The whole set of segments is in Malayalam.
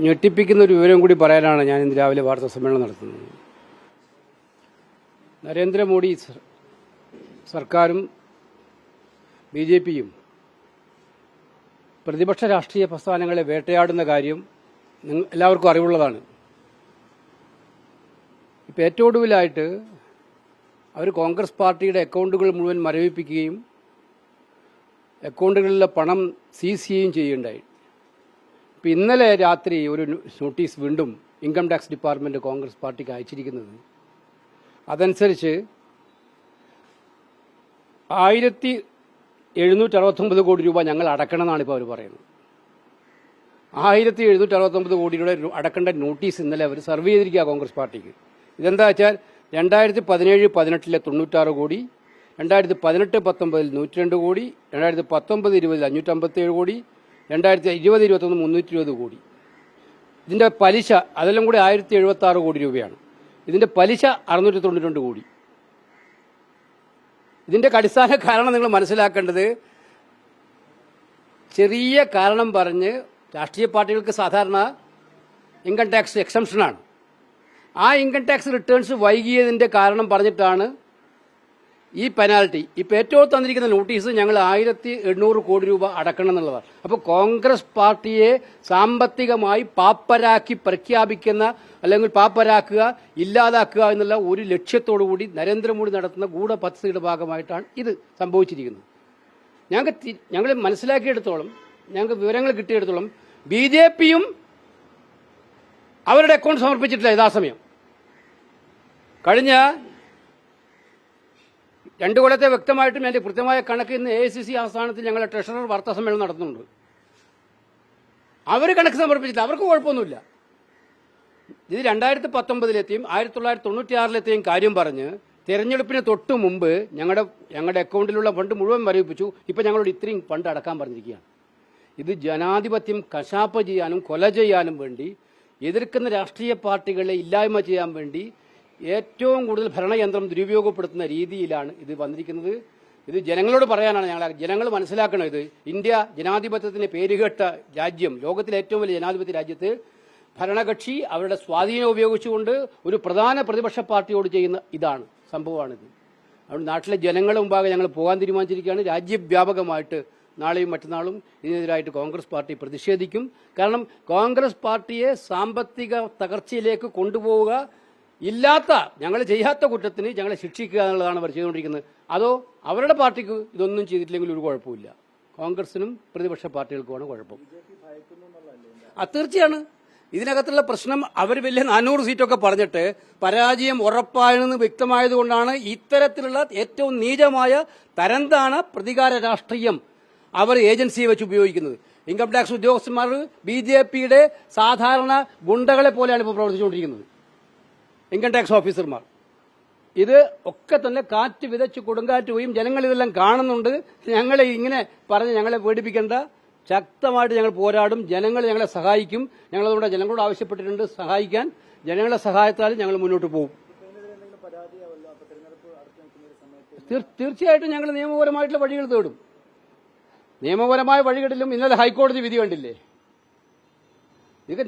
ഞെട്ടിപ്പിക്കുന്ന ഒരു വിവരം കൂടി പറയാനാണ് ഞാൻ ഇന്ന് രാവിലെ വാർത്താ സമ്മേളനം നടത്തുന്നത്. നരേന്ദ്രമോദി സർ- സർക്കാരും ബി ജെ പിയും പ്രതിപക്ഷ രാഷ്ട്രീയ പ്രസ്ഥാനങ്ങളെ വേട്ടയാടുന്ന കാര്യം എല്ലാവർക്കും അറിവുള്ളതാണ്. ഇപ്പം ഏറ്റവും ഒടുവിലായിട്ട് അവർ കോൺഗ്രസ് പാർട്ടിയുടെ അക്കൗണ്ടുകൾ മുഴുവൻ മരവിപ്പിക്കുകയും അക്കൗണ്ടുകളിലെ പണം സീസ് ചെയ്യുകയും ചെയ്യുകയുണ്ടായി. ഇപ്പം ഇന്നലെ രാത്രി ഒരു നോട്ടീസ് വീണ്ടും ഇൻകം ടാക്സ് ഡിപ്പാർട്ട്മെന്റ് കോൺഗ്രസ് പാർട്ടിക്ക് അയച്ചിരിക്കുന്നത്. അതനുസരിച്ച് ആയിരത്തി എഴുന്നൂറ്റി അറുപത്തൊമ്പത് കോടി രൂപ ഞങ്ങൾ അടക്കണമെന്നാണ് ഇപ്പോൾ അവർ പറയുന്നത്. ആയിരത്തി എഴുന്നൂറ്റി അറുപത്തൊമ്പത് കോടി രൂപ അടക്കേണ്ട നോട്ടീസ് ഇന്നലെ അവർ സർവ് ചെയ്തിരിക്കുക കോൺഗ്രസ് പാർട്ടിക്ക്. ഇതെന്താ വെച്ചാൽ രണ്ടായിരത്തി പതിനേഴ് പതിനെട്ടിലെ തൊണ്ണൂറ്റാറ് കോടി രണ്ടായിരത്തി പതിനെട്ട് പത്തൊമ്പതിൽ നൂറ്റി രണ്ട് കോടി രണ്ടായിരത്തി പത്തൊമ്പത് ഇരുപതിൽ അഞ്ഞൂറ്റമ്പത്തേഴ് കോടി രണ്ടായിരത്തി ഇരുപത് ഇരുപത്തൊന്ന് മുന്നൂറ്റി ഇരുപത് കോടി. ഇതിന്റെ പലിശ അതെല്ലാം കൂടി ആയിരത്തി എഴുപത്തി ആറ് കോടി രൂപയാണ്. ഇതിന്റെ പലിശ അറുന്നൂറ്റി തൊണ്ണൂറ്റി കോടി. ഇതിന്റെ അടിസ്ഥാന കാരണം നിങ്ങൾ മനസ്സിലാക്കേണ്ടത് ചെറിയ കാരണം പറഞ്ഞ് രാഷ്ട്രീയ പാർട്ടികൾക്ക് സാധാരണ ഇൻകം ടാക്സ് എക്സംഷനാണ്. ആ ഇൻകം ടാക്സ് റിട്ടേൺസ് വൈകിയതിന്റെ കാരണം പറഞ്ഞിട്ടാണ് ഈ പെനാൽറ്റി ഇപ്പൊ ഏറ്റവും തന്നിരിക്കുന്ന നോട്ടീസ് ഞങ്ങൾ ആയിരത്തി എണ്ണൂറ് കോടി രൂപ അടക്കണം എന്നുള്ളതാണ്. അപ്പോൾ കോൺഗ്രസ് പാർട്ടിയെ സാമ്പത്തികമായി പാപ്പരാക്കി പ്രഖ്യാപിക്കുന്ന അല്ലെങ്കിൽ പാപ്പരാക്കുക ഇല്ലാതാക്കുക എന്നുള്ള ഒരു ലക്ഷ്യത്തോടു കൂടി നരേന്ദ്രമോദി നടത്തുന്ന ഗൂഢപദ്ധതിയുടെ ഭാഗമായിട്ടാണ് ഇത് സംഭവിച്ചിരിക്കുന്നത്. ഞങ്ങൾക്ക് തി- ഞങ്ങൾ മനസ്സിലാക്കിയെടുത്തോളം ഞങ്ങൾക്ക് വിവരങ്ങൾ കിട്ടിയെടുത്തോളം ബി ജെ പിയും അവരുടെ അക്കൗണ്ട് സമർപ്പിച്ചിട്ടില്ല യഥാസമയം. കഴിഞ്ഞ രണ്ടു കൊല്ലത്തെ വ്യക്തമായിട്ടും എന്റെ കൃത്യമായ കണക്ക് ഇന്ന് എ ഐ സി സി ആസ്ഥാനത്തിൽ ഞങ്ങളെ ട്രഷറർ വാർത്താ സമ്മേളനം നടത്തുന്നുണ്ട്. അവർ കണക്ക് സമർപ്പിച്ചിട്ട് അവർക്ക് കുഴപ്പമൊന്നുമില്ല. ഇത് രണ്ടായിരത്തി പത്തൊമ്പതിലെത്തിയും ആയിരത്തി തൊള്ളായിരത്തി തൊണ്ണൂറ്റിയാറിലെത്തിയും കാര്യം പറഞ്ഞ് തെരഞ്ഞെടുപ്പിന് തൊട്ട് മുമ്പ് ഞങ്ങളുടെ ഞങ്ങളുടെ അക്കൗണ്ടിലുള്ള ഫണ്ട് മുഴുവൻ മരവിപ്പിച്ചു ഇപ്പം ഞങ്ങളോട് ഇത്രയും ഫണ്ട് അടക്കാൻ പറഞ്ഞിരിക്കുകയാണ്. ഇത് ജനാധിപത്യം കശാപ്പ് ചെയ്യാനും കൊല ചെയ്യാനും വേണ്ടി എതിർക്കുന്ന രാഷ്ട്രീയ പാർട്ടികളെ ഇല്ലായ്മ ചെയ്യാൻ വേണ്ടി ഏറ്റവും കൂടുതൽ ഭരണയന്ത്രം ദുരുപയോഗപ്പെടുത്തുന്ന രീതിയിലാണ് ഇത് വന്നിരിക്കുന്നത്. ഇത് ജനങ്ങളോട് പറയാനാണ് ഞങ്ങൾ ജനങ്ങൾ മനസ്സിലാക്കണം ഇത്. ഇന്ത്യ ജനാധിപത്യത്തിന് പേരുകേട്ട രാജ്യം ലോകത്തിലെ ഏറ്റവും വലിയ ജനാധിപത്യ രാജ്യത്ത് ഭരണകക്ഷി അവരുടെ സ്വാധീനം ഉപയോഗിച്ചുകൊണ്ട് ഒരു പ്രധാന പ്രതിപക്ഷ പാർട്ടിയോട് ചെയ്യുന്ന ഇതാണ് സംഭവമാണിത്. അതുകൊണ്ട് നാട്ടിലെ ജനങ്ങളുടെ മുമ്പാകെ ഞങ്ങൾ പോകാൻ തീരുമാനിച്ചിരിക്കുകയാണ്. രാജ്യവ്യാപകമായിട്ട് നാളെയും മറ്റന്നാളും ഇതിനെതിരായിട്ട് കോൺഗ്രസ് പാർട്ടി പ്രതിഷേധിക്കും. കാരണം കോൺഗ്രസ് പാർട്ടിയെ സാമ്പത്തിക തകർച്ചയിലേക്ക് കൊണ്ടുപോവുക ഇല്ലാത്ത ഞങ്ങൾ ചെയ്യാത്ത കുറ്റത്തിന് ഞങ്ങളെ ശിക്ഷിക്കുക എന്നുള്ളതാണ് അവർ ചെയ്തുകൊണ്ടിരിക്കുന്നത്. അതോ അവരുടെ പാർട്ടിക്ക് ഇതൊന്നും ചെയ്തിട്ടില്ലെങ്കിൽ ഒരു കുഴപ്പമില്ല കോൺഗ്രസിനും പ്രതിപക്ഷ പാർട്ടികൾക്കുമാണ് കുഴപ്പം. ആ തീർച്ചയാണ്. ഇതിനകത്തുള്ള പ്രശ്നം അവർ വലിയ നാനൂറ് സീറ്റൊക്കെ പറഞ്ഞിട്ട് പരാജയം ഉറപ്പായെന്ന് വ്യക്തമായതുകൊണ്ടാണ് ഇത്തരത്തിലുള്ള ഏറ്റവും നീചമായ തരന്താണ് പ്രതികാര രാഷ്ട്രീയം അവർ ഏജൻസിയെ വെച്ച് ഉപയോഗിക്കുന്നത്. ഇൻകം ടാക്സ് ഉദ്യോഗസ്ഥന്മാർ ബി ജെ പിയുടെ സാധാരണ ഗുണ്ടകളെ പോലെയാണ് ഇപ്പോൾ പ്രവർത്തിച്ചുകൊണ്ടിരിക്കുന്നത്. ഇൻകം ടാക്സ് ഓഫീസർമാർ. ഇത് ഒക്കെ തന്നെ കാറ്റ് വിതച്ച് കൊടുങ്കാറ്റ് പോയും ജനങ്ങൾ ഇതെല്ലാം കാണുന്നുണ്ട്. ഞങ്ങളെ ഇങ്ങനെ പറഞ്ഞ് ഞങ്ങളെ പേടിപ്പിക്കേണ്ട. ശക്തമായിട്ട് ഞങ്ങൾ പോരാടും. ജനങ്ങൾ ഞങ്ങളെ സഹായിക്കും. ഞങ്ങളതുകൊണ്ട് ജനങ്ങളോട് ആവശ്യപ്പെട്ടിട്ടുണ്ട് സഹായിക്കാൻ. ജനങ്ങളെ സഹായത്താൽ ഞങ്ങൾ മുന്നോട്ട് പോകും. തീർച്ചയായിട്ടും ഞങ്ങൾ നിയമപരമായിട്ടുള്ള വഴികൾ തേടും. നിയമപരമായ വഴികളിലും ഇന്നലെ ഹൈക്കോടതി വിധി കണ്ടില്ലേ? ഇത്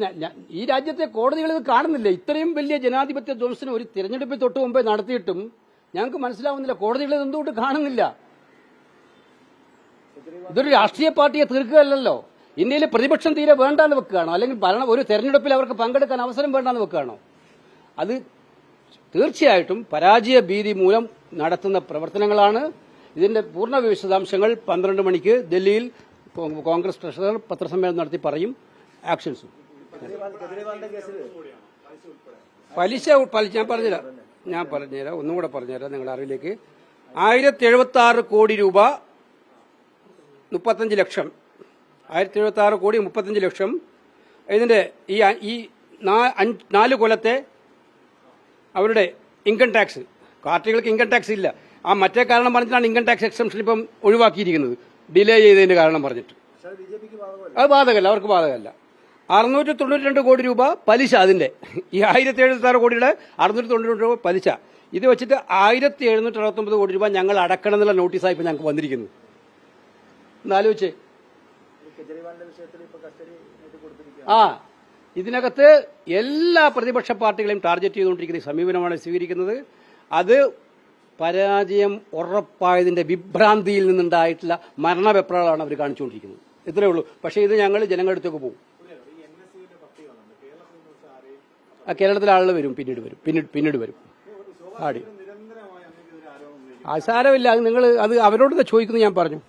ഈ രാജ്യത്തെ കോടതികൾ ഇത് കാണുന്നില്ല. ഇത്രയും വലിയ ജനാധിപത്യ ധ്വംസനം ഒരു തിരഞ്ഞെടുപ്പിൽ തൊട്ട് മുമ്പേ നടത്തിയിട്ടും ഞങ്ങൾക്ക് മനസ്സിലാവുന്നില്ല. കോടതികൾ എന്തുകൊണ്ട് കാണുന്നില്ല? ഇതൊരു രാഷ്ട്രീയ പാർട്ടിയെ തീർക്കുകയല്ലല്ലോ. ഇന്ത്യയിലെ പ്രതിപക്ഷം തീരെ വേണ്ടാന്ന് വെക്കുകയാണോ? അല്ലെങ്കിൽ ഭരണ ഒരു തെരഞ്ഞെടുപ്പിൽ അവർക്ക് പങ്കെടുക്കാൻ അവസരം വേണ്ടാന്ന് വെക്കുകയാണോ? അത് തീർച്ചയായിട്ടും പരാജയ ഭീതി മൂലം നടത്തുന്ന പ്രവർത്തനങ്ങളാണ്. ഇതിന്റെ പൂർണ വിശദാംശങ്ങൾ പന്ത്രണ്ട് മണിക്ക് ഡൽഹിയിൽ കോൺഗ്രസ് ട്രഷറർ പത്രസമ്മേളനം നടത്തി പറയും. ആക്ഷൻസും. പലിശ ഞാൻ പറഞ്ഞുതരാം. ഞാൻ പറഞ്ഞുതരാം. ഒന്നും കൂടെ പറഞ്ഞുതരാം നിങ്ങളുടെ അറിവിലേക്ക്. ആയിരത്തി എഴുപത്തി ആറ് കോടി രൂപ മുപ്പത്തഞ്ച് ലക്ഷം. ആയിരത്തി എഴുപത്തി ആറ് കോടി മുപ്പത്തഞ്ച് ലക്ഷം. ഇതിന്റെ ഈ ഈ നാല് കൊല്ലത്തെ അവരുടെ ഇൻകം ടാക്സ് പാർട്ടികൾക്ക് ഇൻകം ടാക്സ് ഇല്ല. ആ മറ്റേ കാരണം പറഞ്ഞിട്ടാണ് ഇൻകം ടാക്സ് എക്സംഷൻ ഇപ്പം ഒഴിവാക്കിയിരിക്കുന്നത്. ഡിലേ ചെയ്തതിന്റെ കാരണം പറഞ്ഞിട്ട്. അത് ബാധകമല്ല. അവർക്ക് ബാധകമല്ല. അറുന്നൂറ്റി തൊണ്ണൂറ്റി രണ്ട് കോടി രൂപ പലിശ അതിന്റെ. ഈ ആയിരത്തി എഴുപത്തി ആറ് കോടിയുടെ അറുന്നൂറ്റി തൊണ്ണൂറ്റി രൂപ പലിശ. ഇത് വെച്ചിട്ട് ആയിരത്തി എഴുന്നൂറ്റി അറുപത്തൊമ്പത് കോടി രൂപ ഞങ്ങൾ അടക്കണം എന്നുള്ള നോട്ടീസായി ഇപ്പം ഞങ്ങൾക്ക് വന്നിരിക്കുന്നു എന്നാലോചിച്ചേ ആ ഇതിനകത്ത് എല്ലാ പ്രതിപക്ഷ പാർട്ടികളെയും ടാർഗറ്റ് ചെയ്തുകൊണ്ടിരിക്കുന്ന സമീപനമാണ് സ്വീകരിക്കുന്നത്. അത് പരാജയം ഉറപ്പായതിന്റെ വിഭ്രാന്തിയിൽ നിന്നുണ്ടായിട്ടുള്ള മരണവെപ്രാളാണ് അവർ കാണിച്ചുകൊണ്ടിരിക്കുന്നത്. ഇത്രയേ ഉള്ളൂ. പക്ഷേ ഇത് ഞങ്ങൾ ജനങ്ങളുടെ അടുത്തേക്ക് പോകും ആ കേരളത്തിലെ ആളുകൾ വരും പിന്നീട് വരും. പിന്നീട് പിന്നീട് വരും. ആടി. ആ സാരമില്ല നിങ്ങൾ അത് അവരോട് ചോദിക്കുന്നു ഞാൻ പറഞ്ഞു.